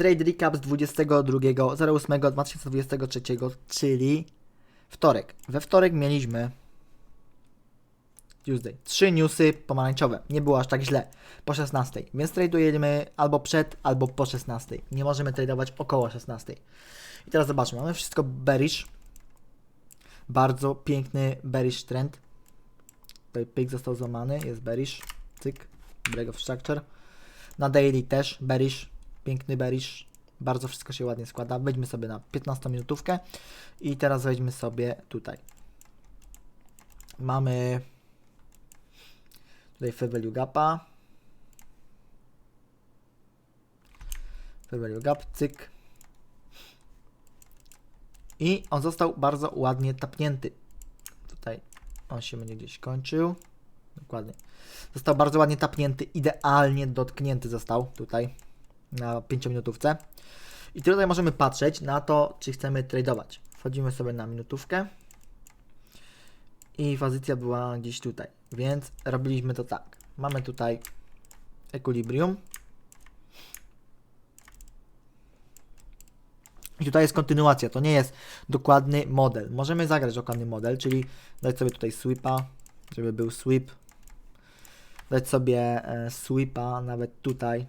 Trade recap z 22.08.2023, czyli wtorek. We wtorek mieliśmy Tuesday. Trzy newsy pomarańczowe. Nie było aż tak źle. Po 16. Więc tradujemy albo przed, albo po 16. Nie możemy tradować około 16. I teraz zobaczmy. Mamy wszystko bearish. Bardzo piękny bearish trend. Tutaj pyk został złamany. Jest bearish. Cyk. Break of structure. Na daily też bearish. Piękny bearish. Bardzo wszystko się ładnie składa. Wejdźmy sobie na 15 minutówkę. I teraz wejdźmy sobie tutaj. Mamy Tutaj fair value gapa. Fair value gap, cyk. I on został bardzo ładnie tapnięty. Tutaj on się będzie gdzieś kończył. Dokładnie. Został bardzo ładnie tapnięty, idealnie dotknięty został tutaj na 5 minutówce. I tutaj możemy patrzeć na to, czy chcemy tradeować. Wchodzimy sobie na minutówkę i pozycja była gdzieś tutaj. Więc robiliśmy to tak. Mamy tutaj equilibrium. I tutaj jest kontynuacja, to nie jest dokładny model. Możemy zagrać dokładny model, czyli dać sobie tutaj sweepa, żeby był sweep. Dać sobie e, sweepa nawet tutaj,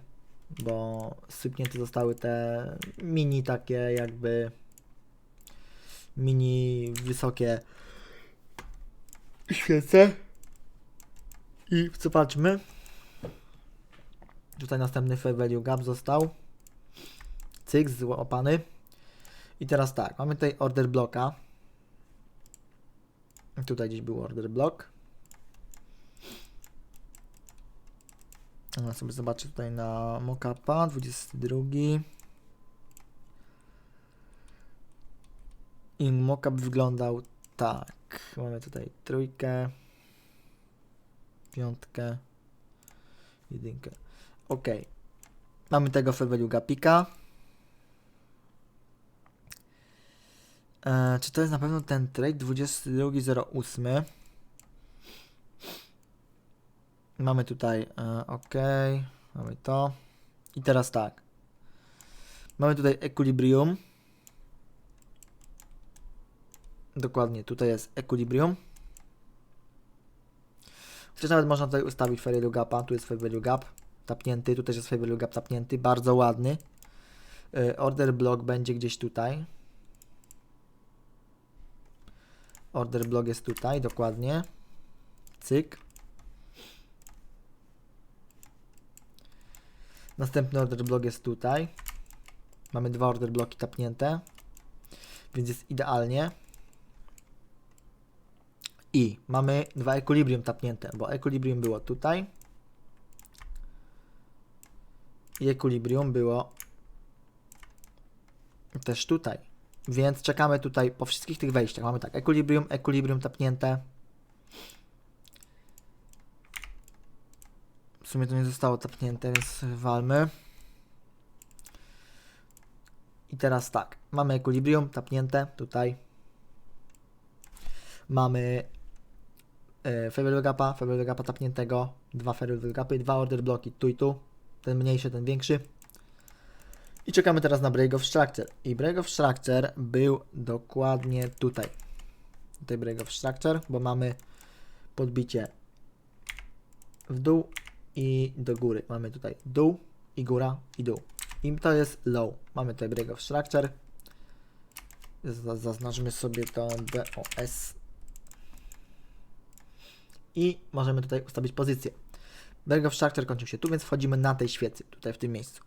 bo sypnięte zostały te mini takie jakby mini wysokie świece. I co patrzmy? Tutaj następny fair value gap został. Cyk, złapany. I teraz tak, mamy tutaj order bloka. Tutaj gdzieś był order block. Ja sobie zobaczę tutaj na mockupa, 22. I mockup wyglądał tak. Mamy tutaj trójkę, piątkę, jedynkę. Ok. Mamy tego fair value gapika. E, czy to jest na pewno ten trade 22.08? Mamy tutaj, e, ok, mamy to. I teraz tak. Mamy tutaj equilibrium. Dokładnie, tutaj jest equilibrium. Chociaż nawet można tutaj ustawić fair value gapa. Tu jest fair value gap tapnięty, tu też jest fair value gap tapnięty, bardzo ładny. Yy, order block będzie gdzieś tutaj. Order block jest tutaj, dokładnie. Cyk. Następny order block jest tutaj. Mamy dwa order bloki tapnięte, więc jest idealnie. I mamy dwa equilibrium tapnięte, bo equilibrium było tutaj. I equilibrium było też tutaj. Więc czekamy tutaj po wszystkich tych wejściach. Mamy tak, equilibrium, equilibrium tapnięte. W sumie to nie zostało tapnięte, więc walmy. I teraz tak, mamy equilibrium tapnięte tutaj. Mamy e, Favorite Gapa, Favorite Gapa tapniętego, dwa Favorite Gapy, dwa Order Bloki tu i tu, ten mniejszy, ten większy. I czekamy teraz na Break of Structure. I Break of Structure był dokładnie tutaj. Tutaj Break of Structure, bo mamy podbicie w dół i do góry. Mamy tutaj dół i góra i dół. I to jest low. Mamy tutaj Break of Structure. Zaznaczmy sobie to BOS i możemy tutaj ustawić pozycję. Break of Structure kończył się tu, więc wchodzimy na tej świecy, tutaj w tym miejscu.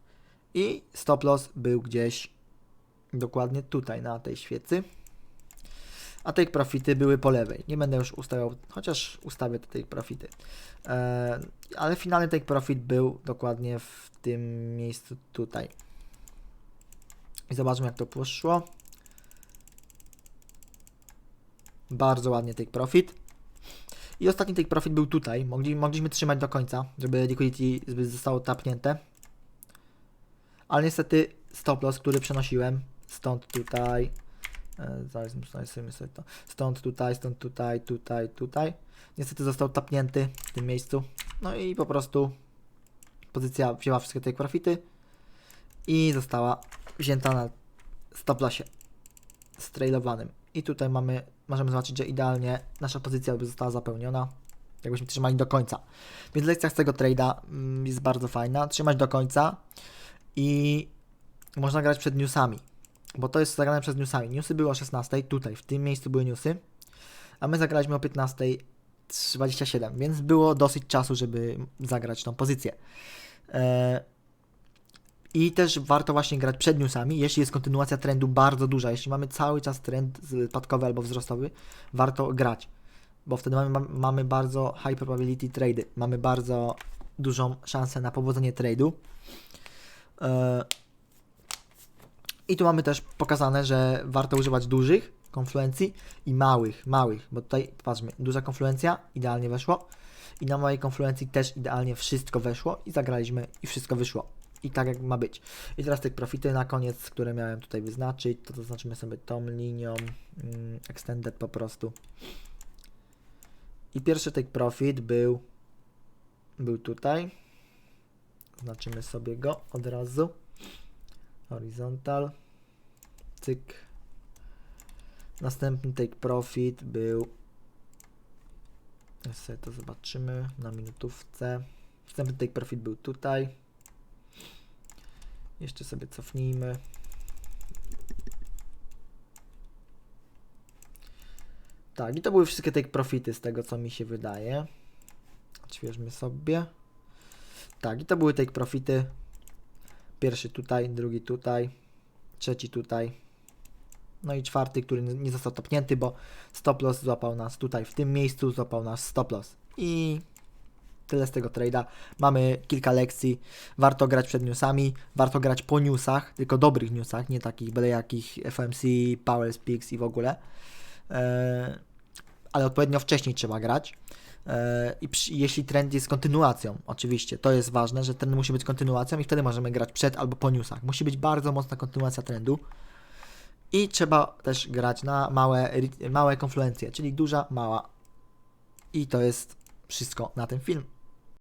I stop loss był gdzieś dokładnie tutaj, na tej świecy. A take profity były po lewej. Nie będę już ustawiał, chociaż ustawię te take profity. Eee, ale finalny take profit był dokładnie w tym miejscu tutaj. I zobaczmy jak to poszło. Bardzo ładnie take profit. I ostatni take profit był tutaj. Mogli, mogliśmy trzymać do końca, żeby liquidity zostało tapnięte. Ale niestety stop loss, który przenosiłem stąd tutaj, e, zaraz sobie to, stąd tutaj, stąd tutaj, tutaj, tutaj, niestety został tapnięty w tym miejscu. No i po prostu pozycja wzięła wszystkie te profity i została wzięta na stop lossie strailowanym. I tutaj mamy, możemy zobaczyć, że idealnie nasza pozycja by została zapełniona, jakbyśmy trzymali do końca. Więc lekcja z tego trade'a mm, jest bardzo fajna, trzymać do końca i można grać przed newsami, bo to jest zagrane przed newsami. Newsy były o 16, tutaj, w tym miejscu były newsy, a my zagraliśmy o 15.27, więc było dosyć czasu, żeby zagrać tą pozycję. E, I też warto właśnie grać przed newsami, jeśli jest kontynuacja trendu bardzo duża. Jeśli mamy cały czas trend spadkowy albo wzrostowy, warto grać, bo wtedy mamy, mamy bardzo high probability trady. Mamy bardzo dużą szansę na powodzenie trade'u. E, I tu mamy też pokazane, że warto używać dużych konfluencji i małych, małych, bo tutaj patrzmy, duża konfluencja idealnie weszło i na mojej konfluencji też idealnie wszystko weszło i zagraliśmy i wszystko wyszło. I tak jak ma być. I teraz te profity na koniec, które miałem tutaj wyznaczyć, to zaznaczymy sobie tą linią mm, extended po prostu. I pierwszy take profit był był tutaj. Znaczymy sobie go od razu. Horizontal. Cyk. Następny take profit był. Teraz sobie to zobaczymy na minutówce. Następny take profit był tutaj. Jeszcze sobie cofnijmy. Tak, i to były wszystkie take profity z tego co mi się wydaje. Odświeżmy sobie. Tak, i to były take profity. Pierwszy tutaj, drugi tutaj, trzeci tutaj. No i czwarty, który nie został topnięty, bo stop loss złapał nas tutaj w tym miejscu, złapał nas stop loss. I tyle z tego trade'a. Mamy kilka lekcji. Warto grać przed newsami, warto grać po newsach, tylko dobrych newsach, nie takich byle jakich FMC, Power Speaks i w ogóle. Eee, ale odpowiednio wcześniej trzeba grać. E, I przy, jeśli trend jest kontynuacją, oczywiście, to jest ważne, że trend musi być kontynuacją i wtedy możemy grać przed albo po newsach. Musi być bardzo mocna kontynuacja trendu. I trzeba też grać na małe, małe konfluencje, czyli duża, mała. I to jest wszystko na ten film.